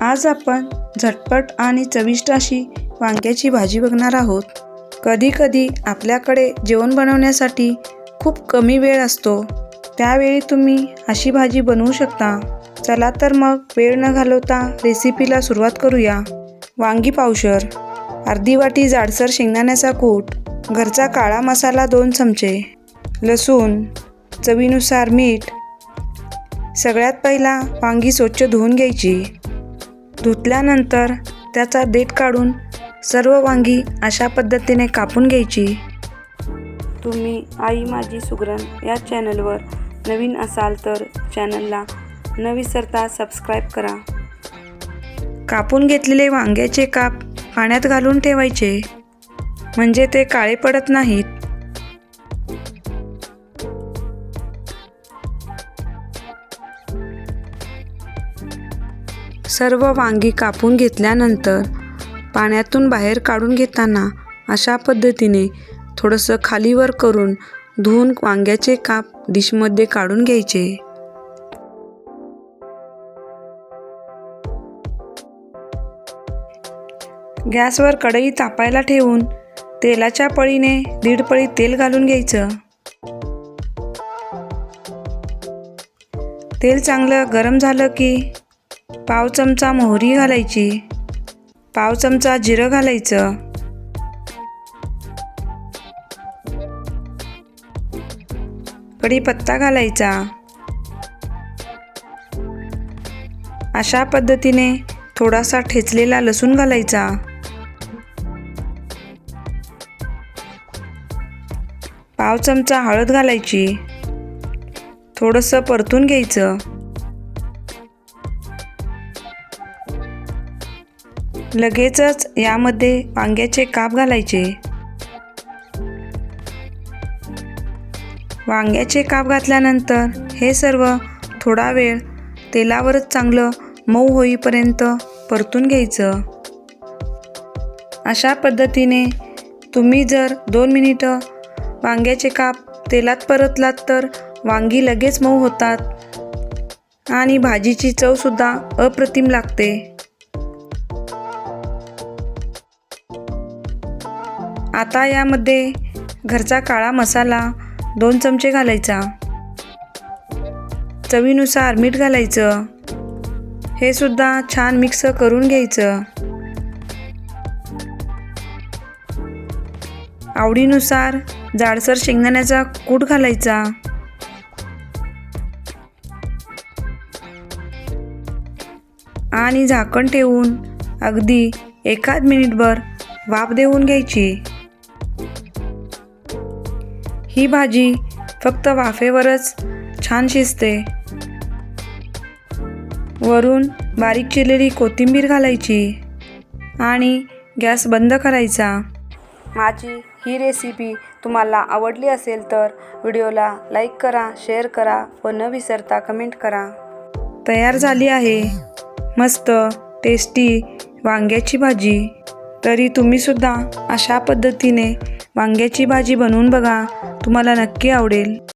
आज आपण झटपट आणि चविष्ट अशी वांग्याची भाजी बघणार आहोत. कधीकधी आपल्याकडे जेवण बनवण्यासाठी खूप कमी वेळ असतो. त्यावेळी तुम्ही अशी भाजी बनवू शकता. चला तर मग वेळ न घालवता रेसिपीला सुरुवात करूया. वांगी पावशर अर्धी वाटी जाडसर शेंगदाण्याचा कूट घरचा काळा मसाला दोन चमचे लसूण चवीनुसार मीठ. सगळ्यात पहिला वांगी स्वच्छ धुवून घ्यायची. धुतल्यानंतर त्याचा देठ काढून सर्व वांगी अशा पद्धतीने कापून घ्यायची. तुम्ही आई माझी सुगरण या चॅनलवर नवीन असाल तर चॅनलला न विसरता सबस्क्राईब करा. कापून घेतलेले वांग्याचे काप पाण्यात घालून ठेवायचे. म्हणजे ते काळे पडत नाहीत. सर्व वांगी कापून घेतल्यानंतर पाण्यातून बाहेर काढून घेताना अशा पद्धतीने थोडंसं खालीवर करून धुवून वांग्याचे काप डिशमध्ये काढून घ्यायचे. गॅसवर कढई तापायला ठेवून तेलाच्या पळीने दीड पळी तेल घालून घ्यायचं. तेल चांगलं गरम झालं की पाव चमचा मोहरी घालायची. पाव चमचा जिरं घालायचं. कढीपत्ता घालायचा. अशा पद्धतीने थोडासा ठेचलेला लसूण घालायचा. पाव चमचा हळद घालायची. थोडंसं परतून घ्यायचं. लगेचच यामध्ये वांग्याचे काप घालायचे. वांग्याचे काप घातल्यानंतर हे सर्व थोडा वेळ तेलावरच चांगलं मऊ होईपर्यंत परतून घ्यायचं. अशा पद्धतीने तुम्ही जर दोन मिनिटं वांग्याचे काप तेलात परतलात तर वांगी लगेच मऊ होतात आणि भाजीची चवसुद्धा अप्रतिम लागते. आता यामध्ये घरचा काळा मसाला दोन चमचे घालायचा. चवीनुसार मीठ घालायचं. हे सुद्धा छान मिक्स करून घ्यायचं. आवडीनुसार जाडसर शेंगदाण्याचा कूट घालायचा. आणि झाकण ठेवून अगदी एखाद मिनिटभर वाफ देऊन घ्यायची. ही भाजी फक्त वाफेवरच छान शिजते. वरून बारीक चिरलेली कोथिंबीर घालायची आणि गॅस बंद करायचा. माझी ही रेसिपी तुम्हाला आवडली असेल तर व्हिडिओला लाईक करा शेअर करा व न विसरता कमेंट करा. तयार झाली आहे मस्त टेस्टी वांग्याची भाजी. तरी तुम्हीसुद्धा अशा पद्धतीने वांग्याची भाजी बनवून बघा. तुम्हाला नक्की आवडेल.